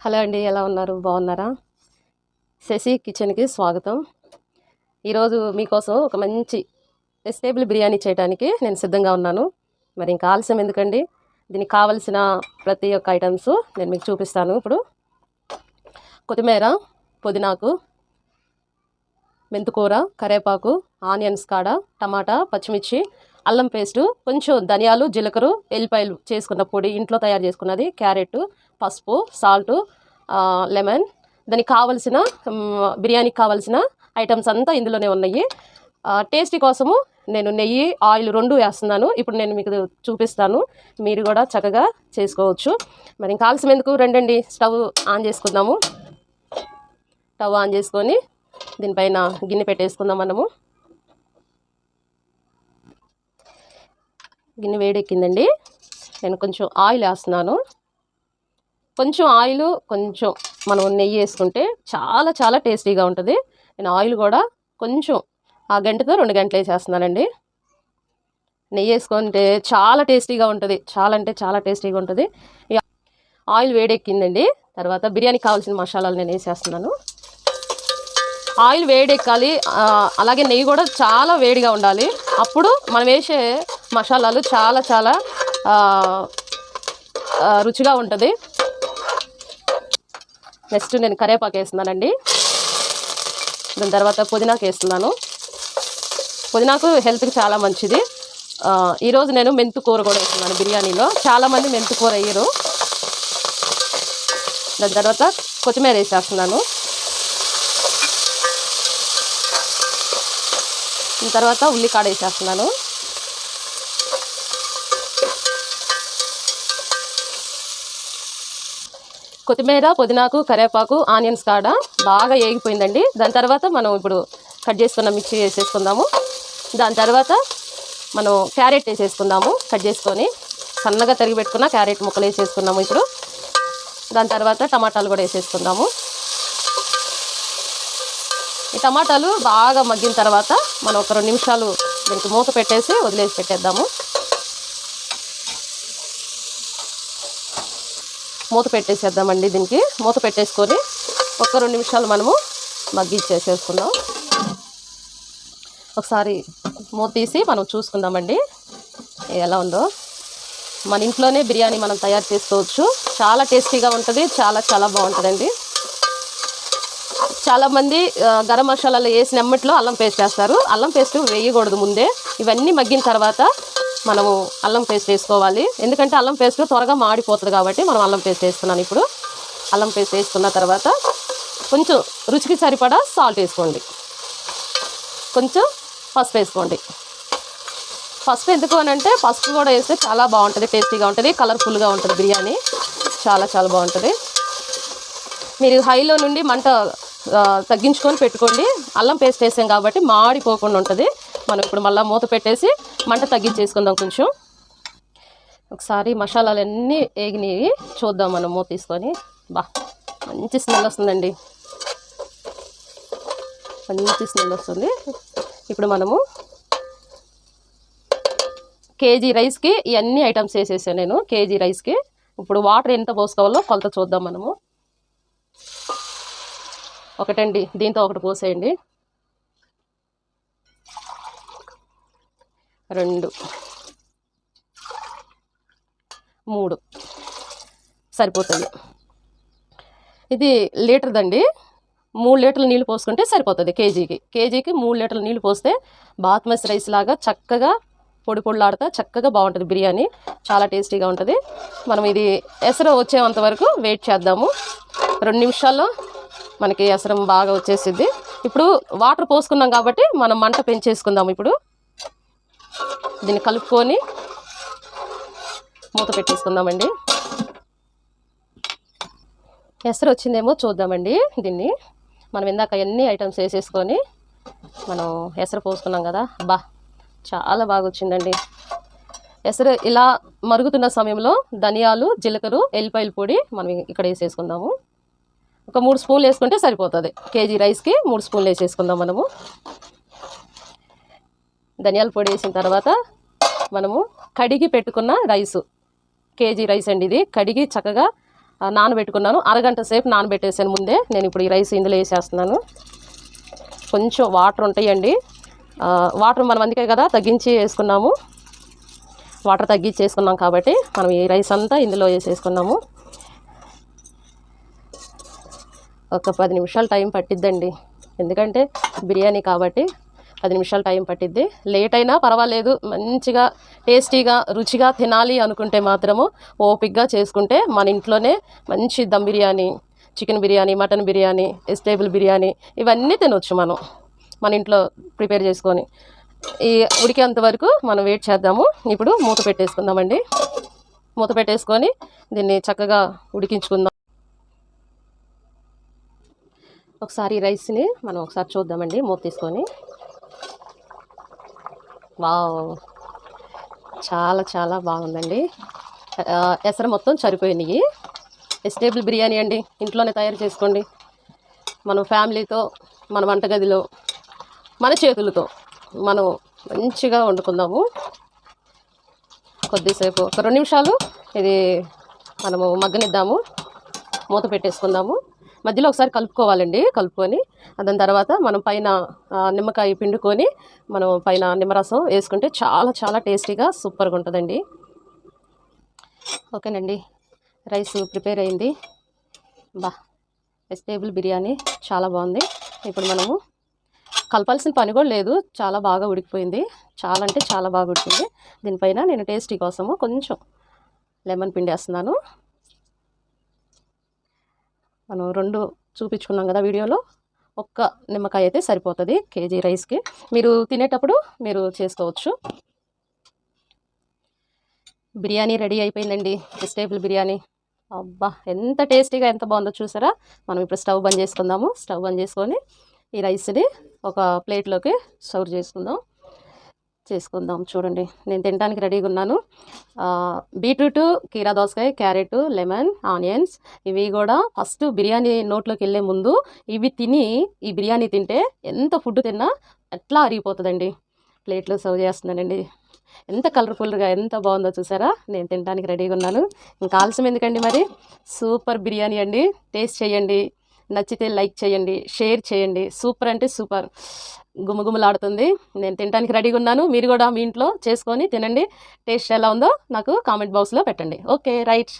Hello అండి ఎలా ఉన్నారు? బాగున్నారా? శశి కిచెన్కి స్వాగతం. ఈరోజు మీకోసం ఒక మంచి వెజిటేబుల్ బిర్యానీ చేయడానికి నేను సిద్ధంగా ఉన్నాను. మరి ఇంకా ఆలస్యం ఎందుకండి? దీనికి కావలసిన ప్రతి ఒక్క ఐటమ్స్ నేను మీకు చూపిస్తాను. ఇప్పుడు కొత్తిమీర పుదీనాకు మెంతుకూర కరేపాకు ఆనియన్స్ కాడ టమాటా పచ్చిమిర్చి అల్లం పేస్టు కొంచెం ధనియాలు జీలకర్ర ఎల్లిపాయలు చేసుకున్న పొడి ఇంట్లో తయారు చేసుకున్నది క్యారెట్ పసుపు సాల్ట్ లెమన్. దానికి కావలసిన బిర్యానీకి కావలసిన ఐటమ్స్ అంతా ఇందులోనే ఉన్నాయి. టేస్టీ కోసము నేను నెయ్యి ఆయిల్ రెండు వేస్తున్నాను. ఇప్పుడు నేను మీకు చూపిస్తాను. మీరు కూడా చక్కగా చేసుకోవచ్చు. మరి ఇంకా రెండండి ఎందుకు? స్టవ్ ఆన్ చేసుకుందాము. స్టవ్ ఆన్ చేసుకొని దీనిపైన గిన్నె పెట్టేసుకుందాం మనము. గిన్నె వేడెక్కిందండి. నేను కొంచెం ఆయిల్ వేస్తున్నాను. కొంచెం ఆయిల్ కొంచెం మనం నెయ్యి వేసుకుంటే చాలా చాలా టేస్టీగా ఉంటుంది. నేను ఆయిల్ కూడా కొంచెం ఆ గంటతో రెండు గంటలు వేసేస్తున్నానండి. నెయ్యి వేసుకుంటే చాలా టేస్టీగా ఉంటుంది. చాలా అంటే చాలా టేస్టీగా ఉంటుంది. ఆయిల్ వేడెక్కిందండి. తర్వాత బిర్యానీకి కావాల్సిన మసాలాలు నేను వేసేస్తున్నాను. ఆయిల్ వేడెక్కాలి. అలాగే నెయ్యి కూడా చాలా వేడిగా ఉండాలి. అప్పుడు మనం వేసే మసాలాలు చాలా చాలా రుచిగా ఉంటుంది. నెక్స్ట్ నేను కరివేపాకు వేస్తున్నానండి. దాని తర్వాత పుదీనాకు వేస్తున్నాను. పుదీనాకు హెల్త్కి చాలా మంచిది. ఈరోజు నేను మెంతు కూర కూడా వేస్తున్నాను బిర్యానీలో. చాలామంది మెంతు కూర వేయరు. దాని తర్వాత కొత్తిమీర వేసేస్తున్నాను. దాని తర్వాత ఉల్లికాడ వేసేస్తున్నాను. కొత్తిమీర పుదీనాకు కరివేపాకు ఆనియన్స్ కాడ బాగా ఏగిపోయిందండి. దాని తర్వాత మనం ఇప్పుడు కట్ చేసుకున్న మిక్సీ వేసేసుకుందాము. దాని తర్వాత మనం క్యారెట్ వేసేసుకుందాము కట్ చేసుకొని. సన్నగా తరిగి పెట్టుకున్న క్యారెట్ ముక్కలు వేసేసుకున్నాము ఇప్పుడు. దాని తర్వాత టమాటాలు కూడా వేసేసుకుందాము. ఈ టమాటాలు బాగా మగ్గిన తర్వాత మనం ఒక రెండు నిమిషాలు దీనికి మూత పెట్టేసి వదిలేసి పెట్టేద్దాము. మూత పెట్టేసేద్దామండి దీనికి. మూత పెట్టేసుకొని ఒక రెండు నిమిషాలు మనము మగ్గిచ్చేసేసుకుందాం ఒకసారి మూత తీసి మనం చూసుకుందామండి. ఎలా ఉందో. మన ఇంట్లోనే బిర్యానీ మనం తయారు చేసుకోవచ్చు. చాలా టేస్టీగా ఉంటుంది. చాలా చాలా బాగుంటుందండి. చాలామంది గరం మసాలాలు వేసిన అమ్మట్లో అల్లం పేస్ట్ వేస్తారు. అల్లం పేస్ట్ వేయకూడదు ముందే. ఇవన్నీ మగ్గిన తర్వాత మనము అల్లం పేస్ట్ వేసుకోవాలి. ఎందుకంటే అల్లం పేస్ట్ త్వరగా మాడిపోతుంది కాబట్టి మనం అల్లం పేస్ట్ వేస్తున్నాను ఇప్పుడు. అల్లం పేస్ట్ వేసుకున్న తర్వాత కొంచెం రుచికి సరిపడా సాల్ట్ వేసుకోండి. కొంచెం పసుపు వేసుకోండి. పసుపు ఎందుకు అని అంటే పసుపు కూడా వేస్తే చాలా బాగుంటుంది టేస్టీగా ఉంటుంది కలర్ఫుల్గా ఉంటుంది బిర్యానీ. చాలా చాలా బాగుంటుంది. మీరు హైలో నుండి మంట తగ్గించుకొని పెట్టుకోండి. అల్లం పేస్ట్ వేసాం కాబట్టి మాడిపోకుండా ఉంటుంది. మనం ఇప్పుడు మళ్ళీ మూత పెట్టేసి మంట తగ్గించేసుకుందాం కొంచెం. ఒకసారి మసాలాలన్నీ వేగినవి చూద్దాం మనం మూత తీసుకొని. బా మంచి స్మెల్ వస్తుందండి. మంచి స్మెల్ వస్తుంది. ఇప్పుడు మనము కేజీ రైస్కి ఇవన్నీ ఐటమ్స్ వేసేసాను నేను కేజీ రైస్కి. ఇప్పుడు వాటర్ ఎంత పోసుకోవాలో కొలత చూద్దాం మనము. ఒకటండి దీంతో ఒకటి పోసేయండి. రెండు. మూడు. సరిపోతుంది. ఇది లీటర్దండి మూడు లీటర్ల నీళ్ళు పోసుకుంటే సరిపోతుంది కేజీకి. కేజీకి మూడు లీటర్ల నీళ్ళు పోస్తే బాస్మతి రైస్ లాగా చక్కగా పొడి పొడిలాడుతా చక్కగా బాగుంటుంది బిర్యానీ. చాలా టేస్టీగా ఉంటుంది. మనం ఇది ఎసరు వచ్చేంత వరకు వెయిట్ చేద్దాము. రెండు నిమిషాల్లో మనకి ఎసరం బాగా వచ్చేసిద్ది. ఇప్పుడు వాటర్ పోసుకున్నాం కాబట్టి మనం మంట పెంచేసుకుందాము ఇప్పుడు. దీన్ని కలుపుకొని మూత పెట్టేసుకుందామండి. ఎసరు వచ్చిందేమో చూద్దామండి దీన్ని. మనం ఇందాక అన్ని ఐటమ్స్ వేసేసుకొని మనం ఎసరు పోసుకున్నాం కదా బా చాలా బాగా వచ్చిందండి. ఎసరు ఇలా మరుగుతున్న సమయంలో ధనియాలు జీలకర్ర ఎల్లిపాయల పొడి మనం ఇక్కడ వేసేసుకుందాము. ఒక మూడు స్పూన్లు వేసుకుంటే సరిపోతుంది. కేజీ రైస్కి మూడు స్పూన్లు వేసేసుకుందాం మనము. ధనియాల పొడి వేసిన తర్వాత మనము కడిగి పెట్టుకున్న రైసు కేజీ రైస్ అండి ఇది. కడిగి చక్కగా నానబెట్టుకున్నాను. అరగంట సేపు నానబెట్టేసాను ముందే. నేను ఇప్పుడు ఈ రైస్ ఇందులో వేసేస్తున్నాను. కొంచెం వాటర్ ఉంటాయండి. వాటర్ మనం అందుకే కదా తగ్గించి వేసుకున్నాము. వాటర్ తగ్గించి వేసుకున్నాం కాబట్టి మనం ఈ రైస్ అంతా ఇందులో వేసేసుకున్నాము. ఒక పది నిమిషాలు టైం పట్టిద్దండి. ఎందుకంటే బిర్యానీ కాబట్టి పది నిమిషాలు టైం పట్టిద్ది. లేట్ అయినా పర్వాలేదు. మంచిగా టేస్టీగా రుచిగా తినాలి అనుకుంటే మాత్రము ఓపిక్గా చేసుకుంటే మన ఇంట్లోనే మంచి dum biryani chicken biryani mutton biryani vegetable biryani ఇవన్నీ తినొచ్చు మనం మన ఇంట్లో ప్రిపేర్ చేసుకొని. ఈ ఉడికేంత వరకు మనం వెయిట్ చేద్దాము. ఇప్పుడు మూత పెట్టేసుకుందామండి. మూత పెట్టేసుకొని దీన్ని చక్కగా ఉడికించుకుందాం. ఒకసారి రైస్ని మనం ఒకసారి చూద్దామండి మూత తీసుకొని. వావ్. చాలా చాలా బాగుందండి. ఎసరు మొత్తం సరిపోయినాయి వెజిటేబుల్ బిర్యానీ అండి. ఇంట్లోనే తయారు చేసుకోండి. మనం ఫ్యామిలీతో మన వంటగదిలో మన చేతులతో మనం మంచిగా వండుకుందాము. కొద్దిసేపు ఒక రెండు నిమిషాలు ఇది మనము మగ్గనిద్దాము. మూత పెట్టేసుకుందాము. మధ్యలో ఒకసారి కలుపుకోవాలండి కలుపుకొని దాని తర్వాత మనం పైన నిమ్మకాయ పిండుకొని మనం పైన నిమ్మరసం వేసుకుంటే చాలా చాలా టేస్టీగా సూపర్గా ఉంటుందండి. ఓకేనండి. రైస్ ప్రిపేర్ అయింది. బా వెజిటేబుల్ బిర్యానీ చాలా బాగుంది. ఇప్పుడు మనము కలపాల్సిన పని కూడా లేదు చాలా బాగా ఉడికిపోయింది. చాలా అంటే చాలా బాగా ఉడికింది. దీనిపైన నేను టేస్టీ కోసము కొంచెం లెమన్ పిండి వేస్తున్నాను మనం రెండు చూపించుకున్నాం కదా వీడియోలో. ఒక్క నిమ్మకాయ అయితే సరిపోతుంది కేజీ రైస్కి. మీరు తినేటప్పుడు మీరు చేసుకోవచ్చు. బిర్యానీ రెడీ అయిపోయిందండి. వెజిటేబుల్ బిర్యానీ. అబ్బా ఎంత టేస్టీగా ఎంత బాగుందో చూసారా? మనం ఇప్పుడు స్టవ్ బంద్ చేసుకుందాము. స్టవ్ బంద్ చేసుకొని ఈ రైస్ని ఒక ప్లేట్లోకి సర్వ్ చేసుకుందాం. చేసుకుందాం. చూడండి నేను తినడానికి రెడీగా ఉన్నాను. బీట్రూట్ కీరా దోసకాయ క్యారెట్ లెమన్ ఆనియన్స్ ఇవి కూడా ఫస్ట్ బిర్యానీ నోట్లోకి వెళ్ళే ముందు ఇవి తిని ఈ బిర్యానీ తింటే ఎంత ఫుడ్ తిన్నా ఎట్లా అరిగిపోతుందండి. ప్లేట్లో సర్వ్ చేస్తున్నానండి. ఎంత కలర్ఫుల్గా ఎంత బాగుందో చూసారా? నేను తినడానికి రెడీగా ఉన్నాను. ఇంకా ఆలస్యం ఎందుకండి మరి? సూపర్ బిర్యానీ అండి. టేస్ట్ చేయండి. నచ్చితే లైక్ చేయండి షేర్ చేయండి. సూపర్ అంటే సూపర్. గుమగుమలాడుతుంది. నేను తినడానికి రెడీగా ఉన్నాను. మీరు కూడా మీ ఇంట్లో చేసుకొని తినండి. టేస్ట్ ఎలా ఉందో నాకు కామెంట్ బాక్స్లో పెట్టండి. Okay right.